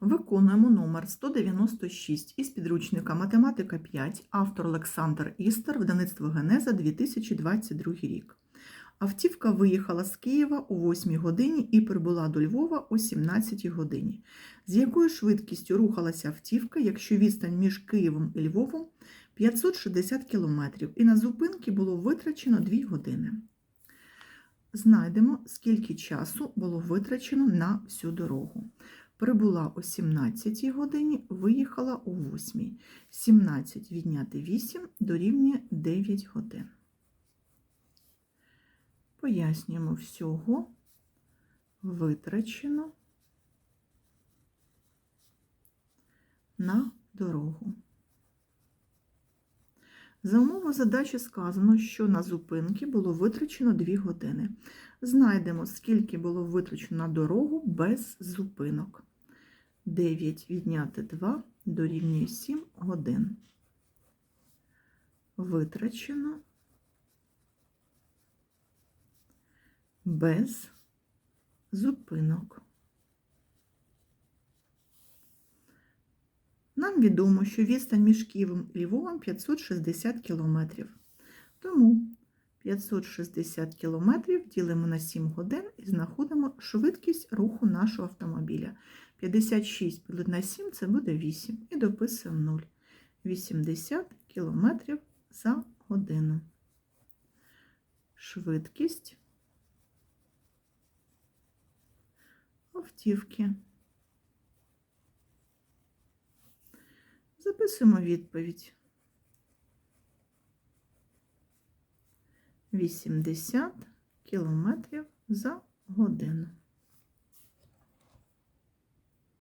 Виконуємо номер 196 із підручника Математика 5, автор Олександр Істер, видавництво Генеза 2022 рік. Автівка виїхала з Києва о 8 годині і прибула до Львова о 17 годині. З якою швидкістю рухалася автівка, якщо відстань між Києвом і Львовом 560 км, і на зупинки було витрачено 2 години. Знайдемо, скільки часу було витрачено на всю дорогу. Прибула о 17 годині, виїхала о 8. 17 відняти 8 дорівнює 9 годин. Пояснюємо всього витрачено на дорогу. За умови задачі сказано, що на зупинки було витрачено 2 години. Знайдемо, скільки було витрачено на дорогу без зупинок. 9 відняти 2 дорівнює 7 годин. Витрачено без зупинок. Нам відомо, що відстань між Києвом і Львовом 560 кілометрів. Тому 560 кілометрів ділимо на 7 годин і знаходимо швидкість руху нашого автомобіля. 56 поділити на 7 це буде 8. І дописуємо 0. 80 кілометрів за годину. Швидкість автівки. Записуємо відповідь. 80 кілометрів за годину.